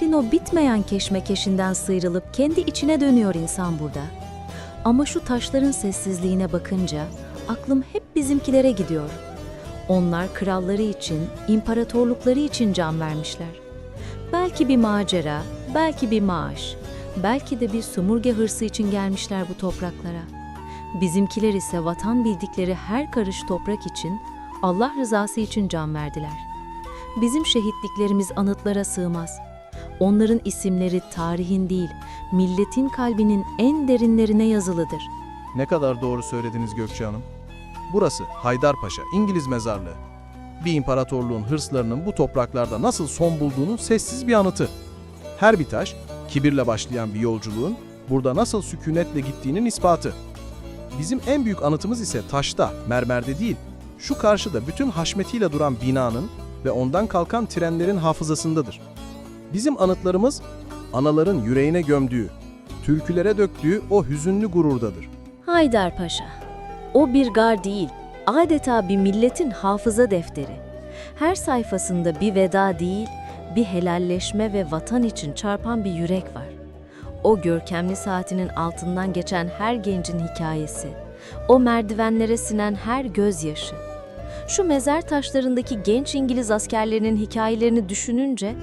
Şehrin o bitmeyen keşmekeşinden sıyrılıp kendi içine dönüyor insan burada. Ama şu taşların sessizliğine bakınca aklım hep bizimkilere gidiyor. Onlar kralları için, imparatorlukları için can vermişler. Belki bir macera, belki bir maaş, belki de bir sumurge hırsı için gelmişler bu topraklara. Bizimkiler ise vatan bildikleri her karış toprak için, Allah rızası için can verdiler. Bizim şehitliklerimiz anıtlara sığmaz. Onların isimleri tarihin değil, milletin kalbinin en derinlerine yazılıdır. Ne kadar doğru söylediniz Gökçe Hanım. Burası Haydarpaşa, İngiliz mezarlığı. Bir imparatorluğun hırslarının bu topraklarda nasıl son bulduğunun sessiz bir anıtı. Her bir taş, kibirle başlayan bir yolculuğun burada nasıl sükunetle gittiğinin ispatı. Bizim en büyük anıtımız ise taşta, mermerde değil, şu karşıda bütün haşmetiyle duran binanın ve ondan kalkan trenlerin hafızasındadır. Bizim anıtlarımız, anaların yüreğine gömdüğü, türkülere döktüğü o hüzünlü gururdadır. Haydarpaşa. O bir gar değil, adeta bir milletin hafıza defteri. Her sayfasında bir veda değil, bir helalleşme ve vatan için çarpan bir yürek var. O görkemli saatinin altından geçen her gencin hikayesi, o merdivenlere sinen her gözyaşı. Şu mezar taşlarındaki genç İngiliz askerlerinin hikayelerini düşününce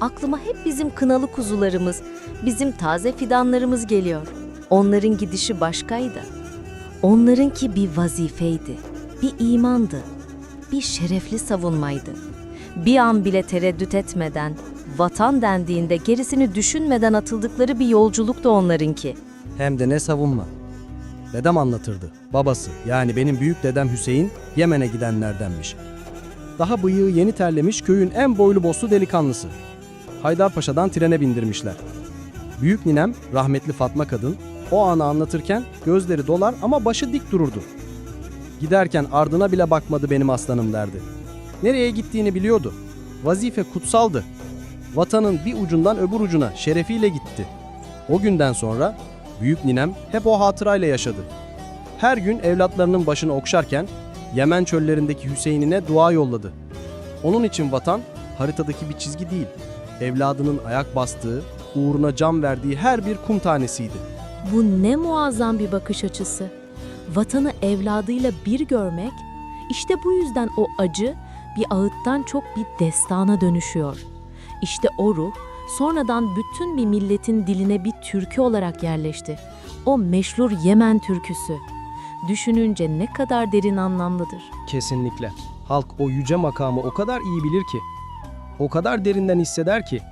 aklıma hep bizim kınalı kuzularımız, bizim taze fidanlarımız geliyor. Onların gidişi başkaydı. Onlarınki bir vazifeydi, bir imandı, bir şerefli savunmaydı. Bir an bile tereddüt etmeden, vatan dendiğinde gerisini düşünmeden atıldıkları bir yolculuktu onlarınki. Hem de ne savunma. Dedem anlatırdı. Babası yani benim büyük dedem Hüseyin Yemen'e gidenlerdenmiş. Daha bıyığı yeni terlemiş köyün en boylu boslu delikanlısı. Haydarpaşa'dan trene bindirmişler. Büyük ninem rahmetli Fatma kadın o anı anlatırken gözleri dolar ama başı dik dururdu. Giderken ardına bile bakmadı benim aslanım derdi. Nereye gittiğini biliyordu. Vazife kutsaldı. Vatanın bir ucundan öbür ucuna şerefiyle gitti. O günden sonra büyük ninem hep o hatırayla yaşadı. Her gün evlatlarının başını okşarken Yemen çöllerindeki Hüseyin'ine dua yolladı. Onun için vatan haritadaki bir çizgi değil, evladının ayak bastığı, uğruna can verdiği her bir kum tanesiydi. Bu ne muazzam bir bakış açısı. Vatanı evladıyla bir görmek, işte bu yüzden o acı bir ağıttan çok bir destana dönüşüyor. İşte o ruh sonradan bütün bir milletin diline bir türkü olarak yerleşti. O meşhur Yemen türküsü. Düşününce ne kadar derin anlamlıdır. Kesinlikle. Halk o yüce makamı o kadar iyi bilir ki, o kadar derinden hisseder ki.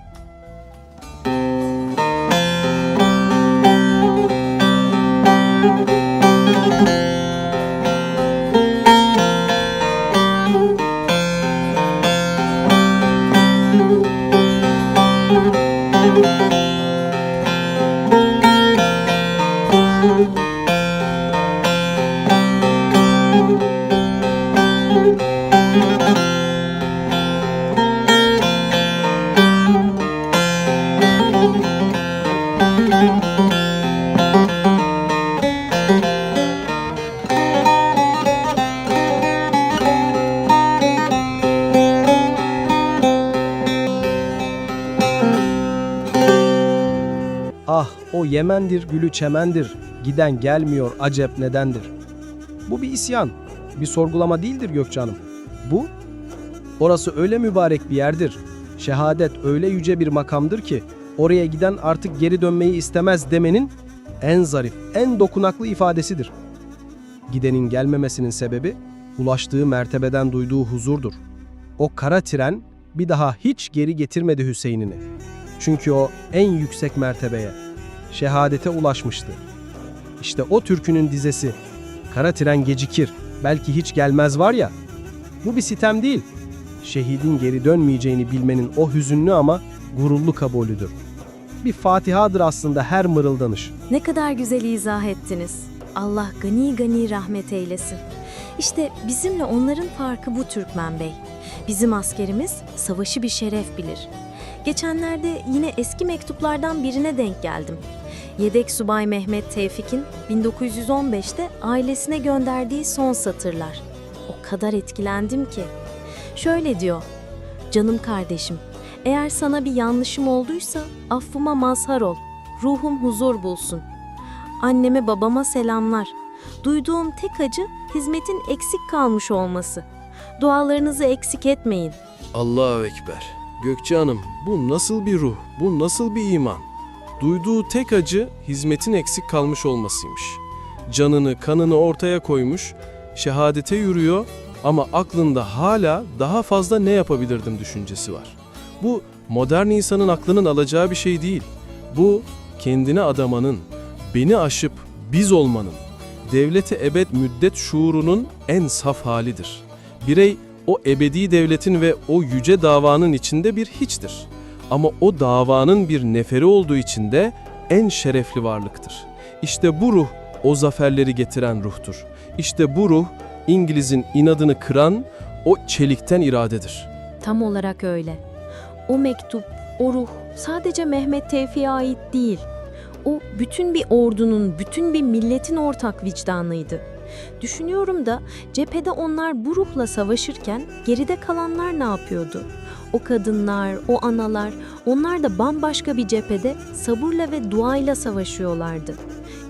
Ah o Yemendir gülü çemendir, giden gelmiyor acep nedendir. Bu bir isyan, bir sorgulama değildir Gökçe. Bu, orası öyle mübarek bir yerdir, şehadet öyle yüce bir makamdır ki, oraya giden artık geri dönmeyi istemez demenin en zarif, en dokunaklı ifadesidir. Gidenin gelmemesinin sebebi, ulaştığı mertebeden duyduğu huzurdur. O kara tren bir daha hiç geri getirmedi Hüseyin'ini. Çünkü o en yüksek mertebeye, şehadete ulaşmıştı. İşte o türkünün dizesi, kara tren gecikir, belki hiç gelmez var ya, bu bir sitem değil. Şehidin geri dönmeyeceğini bilmenin o hüzünlü ama gururlu kabulüdür. Bir fatihadır aslında her mırıldanış. Ne kadar güzel izah ettiniz. Allah gani gani rahmet eylesin. İşte bizimle onların farkı bu Türkmen Bey. Bizim askerimiz savaşı bir şeref bilir. Geçenlerde yine eski mektuplardan birine denk geldim. Yedek Subay Mehmet Tevfik'in 1915'te ailesine gönderdiği son satırlar. O kadar etkilendim ki. Şöyle diyor. Canım kardeşim, eğer sana bir yanlışım olduysa affıma mazhar ol. Ruhum huzur bulsun. Anneme babama selamlar. Duyduğum tek acı hizmetin eksik kalmış olması. Dualarınızı eksik etmeyin. Allahu Ekber. Gökçe Hanım, bu nasıl bir ruh, bu nasıl bir iman? Duyduğu tek acı hizmetin eksik kalmış olmasıymış. Canını, kanını ortaya koymuş, şehadete yürüyor ama aklında hala daha fazla ne yapabilirdim düşüncesi var. Bu modern insanın aklının alacağı bir şey değil. Bu kendine adamanın, beni aşıp biz olmanın, devleti ebed müddet şuurunun en saf halidir. Birey o ebedi devletin ve o yüce davanın içinde bir hiçtir. Ama o davanın bir neferi olduğu için de en şerefli varlıktır. İşte bu ruh o zaferleri getiren ruhtur. İşte bu ruh İngiliz'in inadını kıran o çelikten iradedir. Tam olarak öyle. O mektup, o ruh sadece Mehmet Tevfik'e ait değil. O bütün bir ordunun, bütün bir milletin ortak vicdanıydı. Düşünüyorum da cephede onlar bu ruhla savaşırken geride kalanlar ne yapıyordu? O kadınlar, o analar, onlar da bambaşka bir cephede sabırla ve duayla savaşıyorlardı.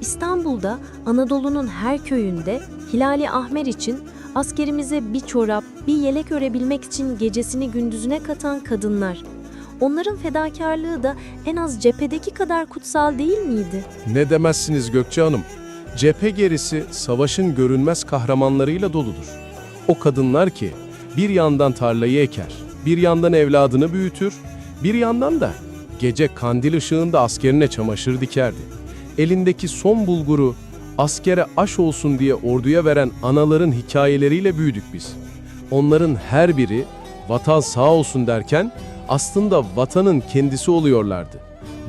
İstanbul'da Anadolu'nun her köyünde Hilali Ahmer için askerimize bir çorap, bir yelek örebilmek için gecesini gündüzüne katan kadınlar. Onların fedakarlığı da en az cephedeki kadar kutsal değil miydi? Ne demezsiniz Gökçe Hanım? Cephe gerisi savaşın görünmez kahramanlarıyla doludur. O kadınlar ki bir yandan tarlayı eker, bir yandan evladını büyütür, bir yandan da gece kandil ışığında askerine çamaşır dikerdi. Elindeki son bulguru askere aş olsun diye orduya veren anaların hikayeleriyle büyüdük biz. Onların her biri vatan sağ olsun derken aslında vatanın kendisi oluyorlardı.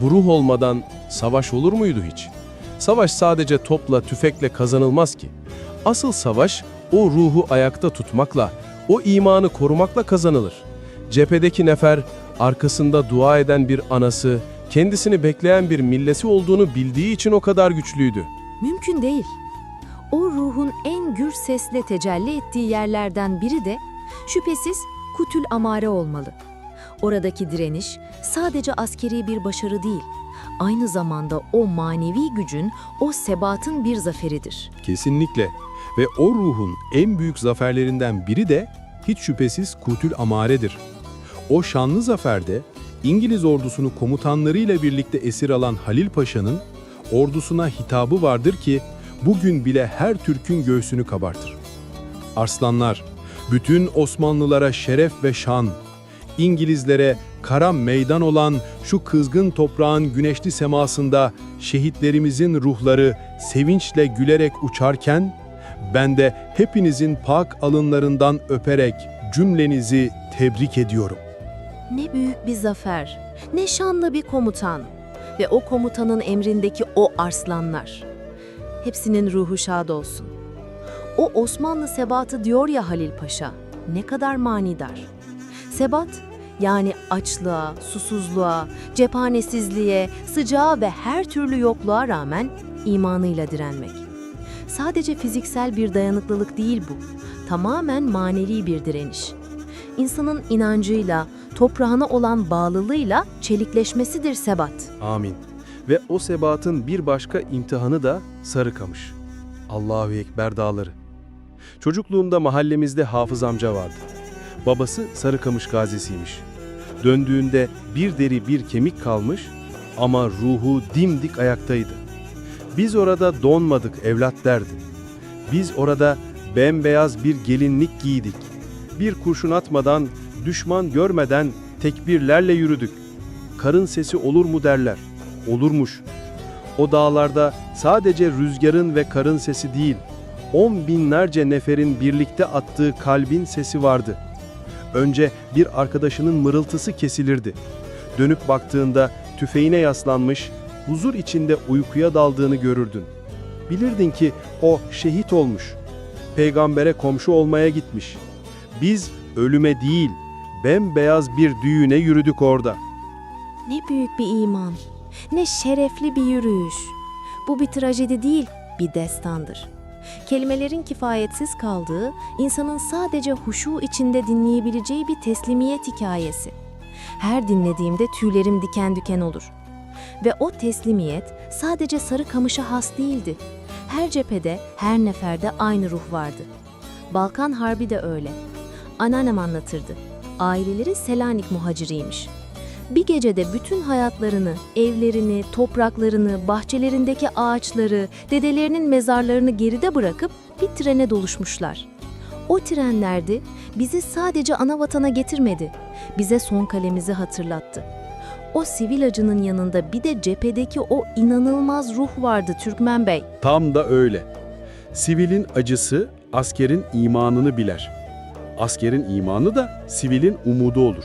Bu ruh olmadan savaş olur muydu hiç? Savaş sadece topla, tüfekle kazanılmaz ki. Asıl savaş o ruhu ayakta tutmakla, o imanı korumakla kazanılır. Cephedeki nefer, arkasında dua eden bir anası, kendisini bekleyen bir millesi olduğunu bildiği için o kadar güçlüydü. Mümkün değil. O ruhun en gür sesle tecelli ettiği yerlerden biri de şüphesiz Kutül Amare olmalı. Oradaki direniş sadece askeri bir başarı değil, aynı zamanda o manevi gücün, o sebatın bir zaferidir. Kesinlikle. Ve o ruhun en büyük zaferlerinden biri de hiç şüphesiz Kutül Amare'dir. O şanlı zaferde İngiliz ordusunu komutanlarıyla birlikte esir alan Halil Paşa'nın ordusuna hitabı vardır ki bugün bile her Türk'ün göğsünü kabartır. Arslanlar, bütün Osmanlılara şeref ve şan, İngilizlere kara meydan olan şu kızgın toprağın güneşli semasında şehitlerimizin ruhları sevinçle gülerek uçarken, ben de hepinizin pak alınlarından öperek cümlenizi tebrik ediyorum. Ne büyük bir zafer, ne şanlı bir komutan ve o komutanın emrindeki o arslanlar. Hepsinin ruhu şad olsun. O Osmanlı sebatı diyor ya Halil Paşa, ne kadar manidar. Sebat, yani açlığa, susuzluğa, cephanesizliğe, sıcağa ve her türlü yokluğa rağmen imanıyla direnmek. Sadece fiziksel bir dayanıklılık değil bu, tamamen manevi bir direniş. İnsanın inancıyla, toprağına olan bağlılığıyla çelikleşmesidir sebat. Amin. Ve o sebatın bir başka imtihanı da Sarıkamış. Allahu Ekber dağları. Çocukluğumda mahallemizde Hafız amca vardı. Babası Sarıkamış gazisiymiş. Döndüğünde bir deri bir kemik kalmış ama ruhu dimdik ayaktaydı. Biz orada donmadık evlat derdi. Biz orada bembeyaz bir gelinlik giydik. Bir kurşun atmadan, düşman görmeden tekbirlerle yürüdük. Karın sesi olur mu derler. Olurmuş. O dağlarda sadece rüzgarın ve karın sesi değil, on binlerce neferin birlikte attığı kalbin sesi vardı. Önce bir arkadaşının mırıltısı kesilirdi. Dönüp baktığında tüfeğine yaslanmış, huzur içinde uykuya daldığını görürdün. Bilirdin ki o şehit olmuş. Peygambere komşu olmaya gitmiş. Biz ölüme değil, bembeyaz bir düğüne yürüdük orada. Ne büyük bir iman, ne şerefli bir yürüyüş. Bu bir trajedi değil, bir destandır. Kelimelerin kifayetsiz kaldığı, insanın sadece huşu içinde dinleyebileceği bir teslimiyet hikayesi. Her dinlediğimde tüylerim diken diken olur. Ve o teslimiyet sadece Sarıkamış'a has değildi. Her cephede, her neferde aynı ruh vardı. Balkan Harbi de öyle. Anneannem anlatırdı. Aileleri Selanik muhaciriymiş. Bir gecede bütün hayatlarını, evlerini, topraklarını, bahçelerindeki ağaçları, dedelerinin mezarlarını geride bırakıp bir trene doluşmuşlar. O trenlerdi bizi sadece ana vatana getirmedi. Bize son kalemizi hatırlattı. O sivil acının yanında bir de cephedeki o inanılmaz ruh vardı Türkmen Bey. Tam da öyle. Sivilin acısı askerin imanını biler. Askerin imanı da sivilin umudu olur.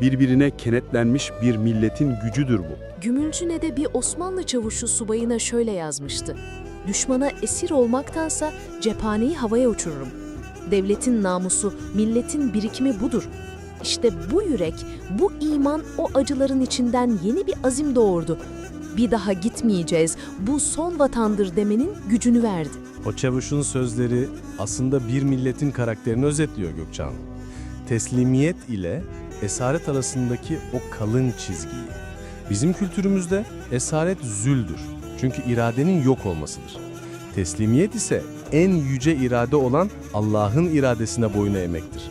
Birbirine kenetlenmiş bir milletin gücüdür bu. Gümülcüne'de bir Osmanlı çavuşu subayına şöyle yazmıştı. Düşmana esir olmaktansa cephaneyi havaya uçururum. Devletin namusu, milletin birikimi budur. İşte bu yürek, bu iman o acıların içinden yeni bir azim doğurdu. Bir daha gitmeyeceğiz, bu son vatandır demenin gücünü verdi. O çavuşun sözleri aslında bir milletin karakterini özetliyor Gökçe Hanım. Teslimiyet ile esaret arasındaki o kalın çizgiyi. Bizim kültürümüzde esaret züldür. Çünkü iradenin yok olmasıdır. Teslimiyet ise en yüce irade olan Allah'ın iradesine boyun eğmektir.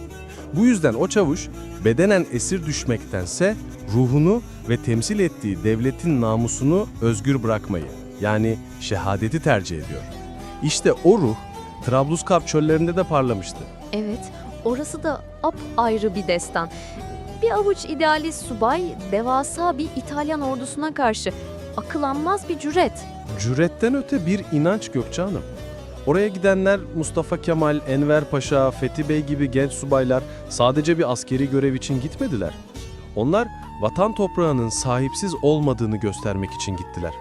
Bu yüzden o çavuş bedenen esir düşmektense ruhunu ve temsil ettiği devletin namusunu özgür bırakmayı yani şehadeti tercih ediyor. İşte o ruh Trablusgarp çöllerinde de parlamıştı. Evet, orası da ap ayrı bir destan. Bir avuç idealist subay devasa bir İtalyan ordusuna karşı akılanmaz bir cüret. Cüretten öte bir inanç Gökçe Hanım. Oraya gidenler Mustafa Kemal, Enver Paşa, Fethi Bey gibi genç subaylar sadece bir askeri görev için gitmediler. Onlar vatan toprağının sahipsiz olmadığını göstermek için gittiler.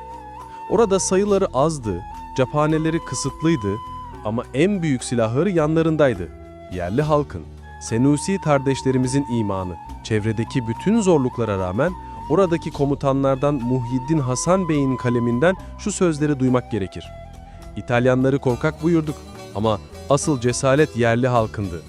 Orada sayıları azdı, cephaneleri kısıtlıydı ama en büyük silahları yanlarındaydı. Yerli halkın, Senusi kardeşlerimizin imanı, çevredeki bütün zorluklara rağmen oradaki komutanlardan Muhyiddin Hasan Bey'in kaleminden şu sözleri duymak gerekir. İtalyanları korkak buyurduk ama asıl cesaret yerli halkındı.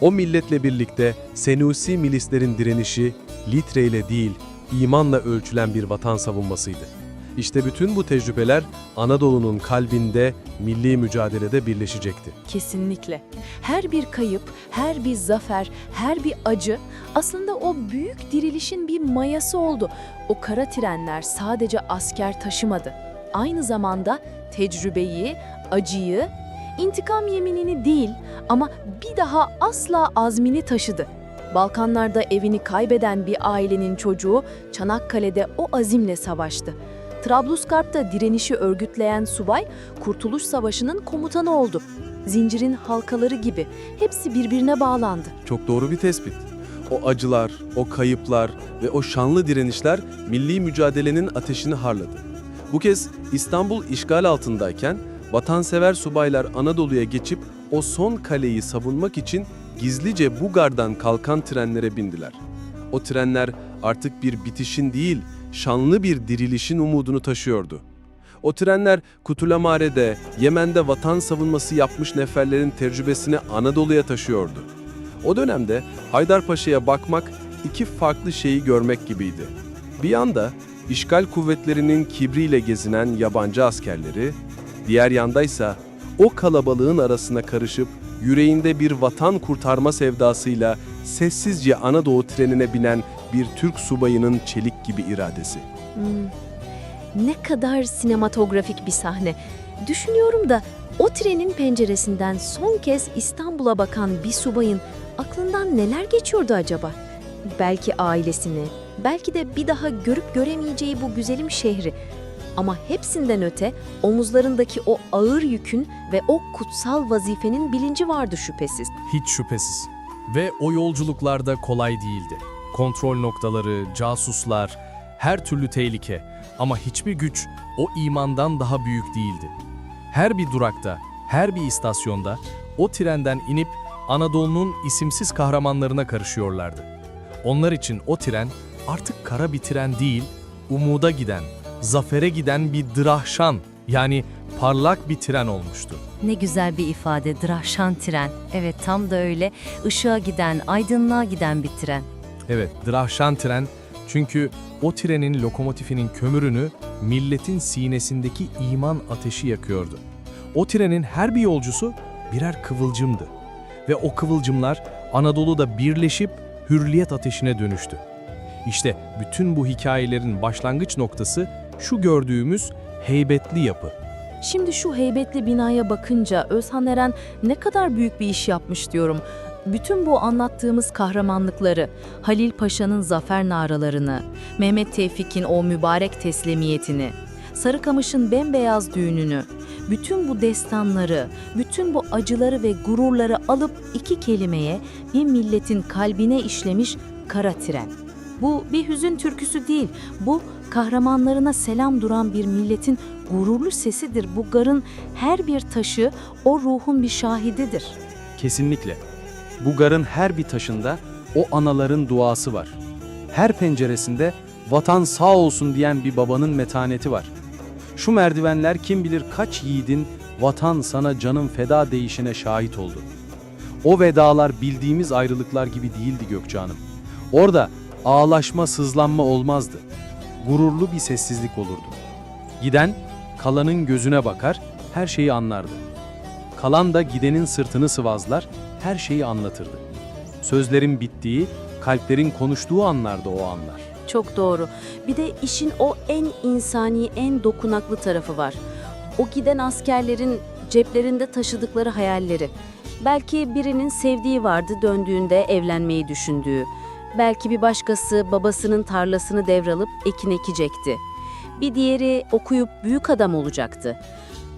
O milletle birlikte Senusi milislerin direnişi litreyle değil, imanla ölçülen bir vatan savunmasıydı. İşte bütün bu tecrübeler Anadolu'nun kalbinde, milli mücadelede birleşecekti. Kesinlikle. Her bir kayıp, her bir zafer, her bir acı aslında o büyük dirilişin bir mayası oldu. O kara trenler sadece asker taşımadı. Aynı zamanda tecrübeyi, acıyı, intikam yeminini değil ama bir daha asla azmini taşıdı. Balkanlarda evini kaybeden bir ailenin çocuğu Çanakkale'de o azimle savaştı. Trablusgarp'ta direnişi örgütleyen subay Kurtuluş Savaşı'nın komutanı oldu. Zincirin halkaları gibi hepsi birbirine bağlandı. Çok doğru bir tespit. O acılar, o kayıplar ve o şanlı direnişler milli mücadelenin ateşini harladı. Bu kez İstanbul işgal altındayken vatansever subaylar Anadolu'ya geçip o son kaleyi savunmak için gizlice Bugar'dan kalkan trenlere bindiler. O trenler artık bir bitişin değil, şanlı bir dirilişin umudunu taşıyordu. O trenler Kutulamare'de, Yemen'de vatan savunması yapmış neferlerin tecrübesini Anadolu'ya taşıyordu. O dönemde Haydarpaşa'ya bakmak iki farklı şeyi görmek gibiydi. Bir yanda işgal kuvvetlerinin kibriyle gezinen yabancı askerleri, diğer yandaysa o kalabalığın arasına karışıp yüreğinde bir vatan kurtarma sevdasıyla sessizce Anadolu trenine binen bir Türk subayının çelik gibi iradesi. Ne kadar sinematografik bir sahne. Düşünüyorum da o trenin penceresinden son kez İstanbul'a bakan bir subayın aklından neler geçiyordu acaba? Belki ailesini, belki de bir daha görüp göremeyeceği bu güzelim şehri. Ama hepsinden öte omuzlarındaki o ağır yükün ve o kutsal vazifenin bilinci vardı şüphesiz. Hiç şüphesiz. Ve o yolculuklarda kolay değildi. Kontrol noktaları, casuslar, her türlü tehlike ama hiçbir güç o imandan daha büyük değildi. Her bir durakta, her bir istasyonda o trenden inip Anadolu'nun isimsiz kahramanlarına karışıyorlardı. Onlar için o tren artık kara bir tren değil, umuda giden, zafere giden bir drahşan yani parlak bir tren olmuştu. Ne güzel bir ifade, drahşan tren. Evet tam da öyle. Işığa giden, aydınlığa giden bir tren. Evet, Drahşan tren çünkü o trenin lokomotifinin kömürünü milletin sinesindeki iman ateşi yakıyordu. O trenin her bir yolcusu birer kıvılcımdı ve o kıvılcımlar Anadolu'da birleşip hürriyet ateşine dönüştü. İşte bütün bu hikayelerin başlangıç noktası şu gördüğümüz heybetli yapı. Şimdi şu heybetli binaya bakınca Özhan Eren ne kadar büyük bir iş yapmış diyorum. Bütün bu anlattığımız kahramanlıkları, Halil Paşa'nın zafer naralarını, Mehmet Tevfik'in o mübarek teslimiyetini, Sarıkamış'ın bembeyaz düğününü, bütün bu destanları, bütün bu acıları ve gururları alıp iki kelimeye bir milletin kalbine işlemiş kara tren. Bu bir hüzün türküsü değil, bu kahramanlarına selam duran bir milletin gururlu sesidir. Bu garın her bir taşı o ruhun bir şahididir. Kesinlikle. Bu garın her bir taşında o anaların duası var. Her penceresinde vatan sağ olsun diyen bir babanın metaneti var. Şu merdivenler kim bilir kaç yiğidin vatan sana canım feda değişine şahit oldu. O vedalar bildiğimiz ayrılıklar gibi değildi Gökçe Orada ağlaşma, sızlanma olmazdı. Gururlu bir sessizlik olurdu. Giden kalanın gözüne bakar, her şeyi anlardı. Kalan da gidenin sırtını sıvazlar, her şeyi anlatırdı. Sözlerin bittiği, kalplerin konuştuğu anlardı o anlar. Çok doğru. Bir de işin o en insani, en dokunaklı tarafı var. O giden askerlerin ceplerinde taşıdıkları hayalleri. Belki birinin sevdiği vardı döndüğünde evlenmeyi düşündüğü. Belki bir başkası babasının tarlasını devralıp ekin ekecekti. Bir diğeri okuyup büyük adam olacaktı.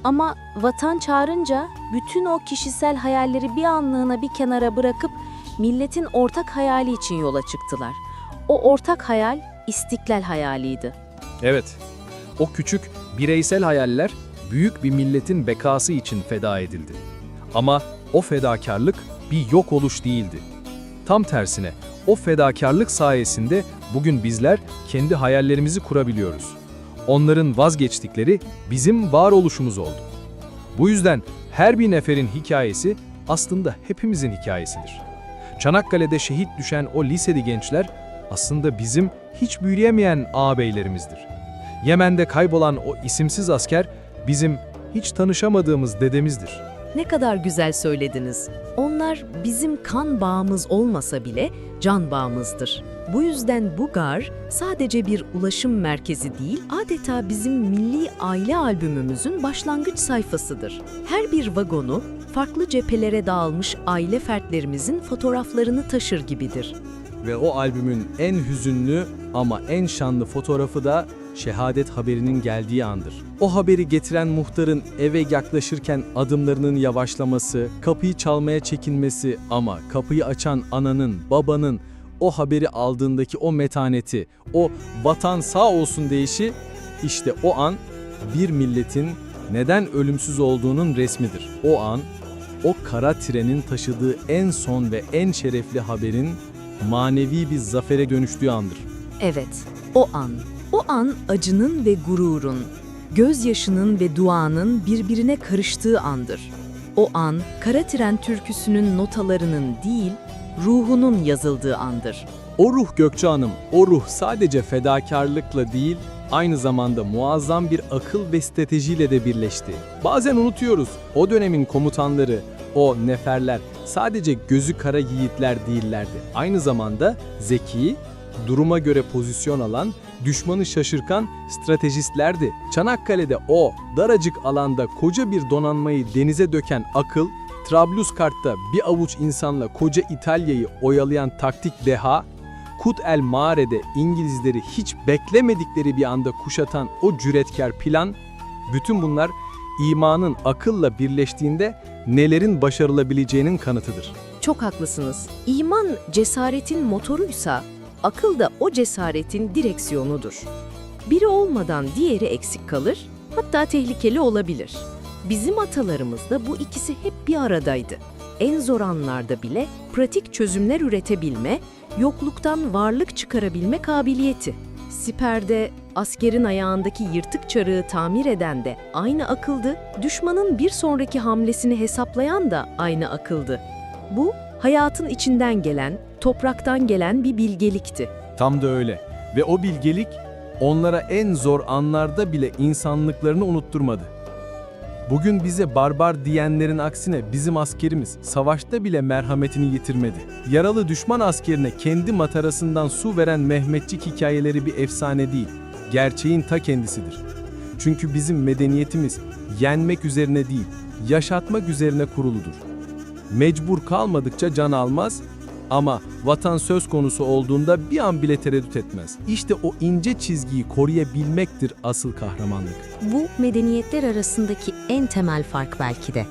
Ama vatan çağırınca bütün o kişisel hayalleri bir anlığına bir kenara bırakıp milletin ortak hayali için yola çıktılar. O ortak hayal istiklal hayaliydi. Evet, o küçük bireysel hayaller büyük bir milletin bekası için feda edildi. Ama o fedakarlık bir yok oluş değildi. Tam tersine o fedakarlık sayesinde bugün bizler kendi hayallerimizi kurabiliyoruz. Onların vazgeçtikleri bizim varoluşumuz oldu. Bu yüzden her bir neferin hikayesi aslında hepimizin hikayesidir. Çanakkale'de şehit düşen o liseli gençler aslında bizim hiç büyüyemeyen ağabeylerimizdir. Yemen'de kaybolan o isimsiz asker bizim hiç tanışamadığımız dedemizdir. Ne kadar güzel söylediniz. Onlar bizim kan bağımız olmasa bile can bağımızdır. Bu yüzden bu gar sadece bir ulaşım merkezi değil, adeta bizim milli aile albümümüzün başlangıç sayfasıdır. Her bir vagonu farklı cephelere dağılmış aile fertlerimizin fotoğraflarını taşır gibidir. Ve o albümün en hüzünlü ama en şanlı fotoğrafı da şehadet haberinin geldiği andır. O haberi getiren muhtarın eve yaklaşırken adımlarının yavaşlaması, kapıyı çalmaya çekinmesi ama kapıyı açan ananın, babanın o haberi aldığındaki o metaneti, o vatan sağ olsun deyişi işte o an bir milletin neden ölümsüz olduğunun resmidir. O an o kara trenin taşıdığı en son ve en şerefli haberin manevi bir zafere dönüştüğü andır. Evet, o an. O an acının ve gururun, gözyaşının ve duanın birbirine karıştığı andır. O an Kara Tren türküsünün notalarının değil, ruhunun yazıldığı andır. O ruh Gökçe Hanım, o ruh sadece fedakarlıkla değil, aynı zamanda muazzam bir akıl ve stratejiyle de birleşti. Bazen unutuyoruz, o dönemin komutanları, o neferler sadece gözü kara yiğitler değillerdi. Aynı zamanda zeki, duruma göre pozisyon alan, düşmanı şaşırkan stratejistlerdi. Çanakkale'de o daracık alanda koca bir donanmayı denize döken akıl, Trablusgarp'ta bir avuç insanla koca İtalya'yı oyalayan taktik deha, Kut el Mare'de İngilizleri hiç beklemedikleri bir anda kuşatan o cüretkar plan, bütün bunlar imanın akılla birleştiğinde nelerin başarılabileceğinin kanıtıdır. Çok haklısınız. İman cesaretin motoruysa, akıl da o cesaretin direksiyonudur. Biri olmadan diğeri eksik kalır, hatta tehlikeli olabilir. Bizim atalarımız da bu ikisi hep bir aradaydı. En zor anlarda bile pratik çözümler üretebilme, yokluktan varlık çıkarabilme kabiliyeti. Siperde askerin ayağındaki yırtık çarığı tamir eden de aynı akıldı, düşmanın bir sonraki hamlesini hesaplayan da aynı akıldı. Bu, hayatın içinden gelen, topraktan gelen bir bilgelikti. Tam da öyle. Ve o bilgelik onlara en zor anlarda bile insanlıklarını unutturmadı. Bugün bize barbar diyenlerin aksine bizim askerimiz savaşta bile merhametini yitirmedi. Yaralı düşman askerine kendi matarasından su veren Mehmetçik hikayeleri bir efsane değil, gerçeğin ta kendisidir. Çünkü bizim medeniyetimiz yenmek üzerine değil, yaşatmak üzerine kuruludur. Mecbur kalmadıkça can almaz ama vatan söz konusu olduğunda bir an bile tereddüt etmez. İşte o ince çizgiyi koruyabilmektir asıl kahramanlık. Bu medeniyetler arasındaki en temel fark belki de.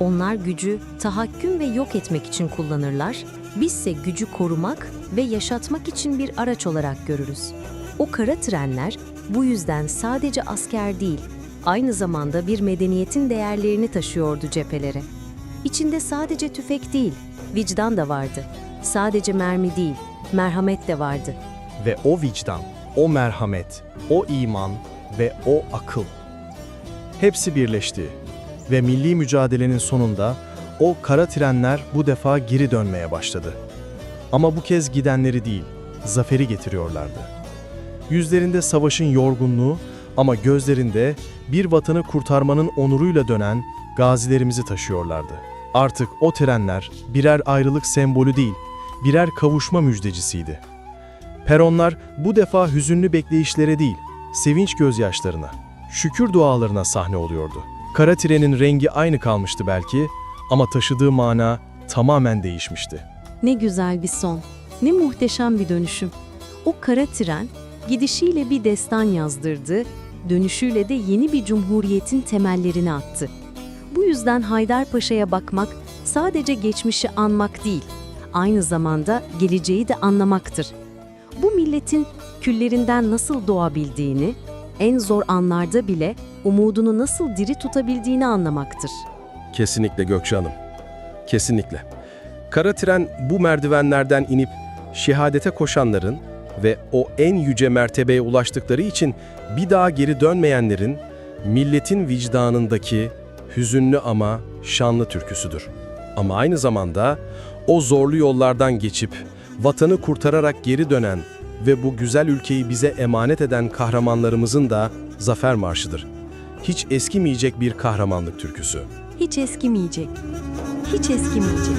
Onlar gücü tahakküm ve yok etmek için kullanırlar, bizse gücü korumak ve yaşatmak için bir araç olarak görürüz. O kara trenler bu yüzden sadece asker değil, aynı zamanda bir medeniyetin değerlerini taşıyordu cephelere. İçinde sadece tüfek değil, vicdan da vardı. Sadece mermi değil, merhamet de vardı. Ve o vicdan, o merhamet, o iman ve o akıl. Hepsi birleşti ve milli mücadelenin sonunda o kara trenler bu defa geri dönmeye başladı. Ama bu kez gidenleri değil, zaferi getiriyorlardı. Yüzlerinde savaşın yorgunluğu ama gözlerinde bir vatanı kurtarmanın onuruyla dönen gazilerimizi taşıyorlardı. Artık o trenler birer ayrılık sembolü değil, birer kavuşma müjdecisiydi. Peronlar bu defa hüzünlü bekleyişlere değil, sevinç gözyaşlarına, şükür dualarına sahne oluyordu. Kara trenin rengi aynı kalmıştı belki ama taşıdığı mana tamamen değişmişti. Ne güzel bir son, ne muhteşem bir dönüşüm. O kara tren gidişiyle bir destan yazdırdı, dönüşüyle de yeni bir cumhuriyetin temellerini attı. Bu yüzden Haydarpaşa'ya bakmak sadece geçmişi anmak değil, aynı zamanda geleceği de anlamaktır. Bu milletin küllerinden nasıl doğabildiğini, en zor anlarda bile umudunu nasıl diri tutabildiğini anlamaktır. Kesinlikle Gökçe Hanım. Kesinlikle. Kara tren bu merdivenlerden inip şehadete koşanların ve o en yüce mertebeye ulaştıkları için bir daha geri dönmeyenlerin milletin vicdanındaki hüzünlü ama şanlı türküsüdür. Ama aynı zamanda o zorlu yollardan geçip vatanı kurtararak geri dönen ve bu güzel ülkeyi bize emanet eden kahramanlarımızın da zafer marşıdır. Hiç eskimeyecek bir kahramanlık türküsü. Hiç eskimeyecek. Hiç eskimeyecek.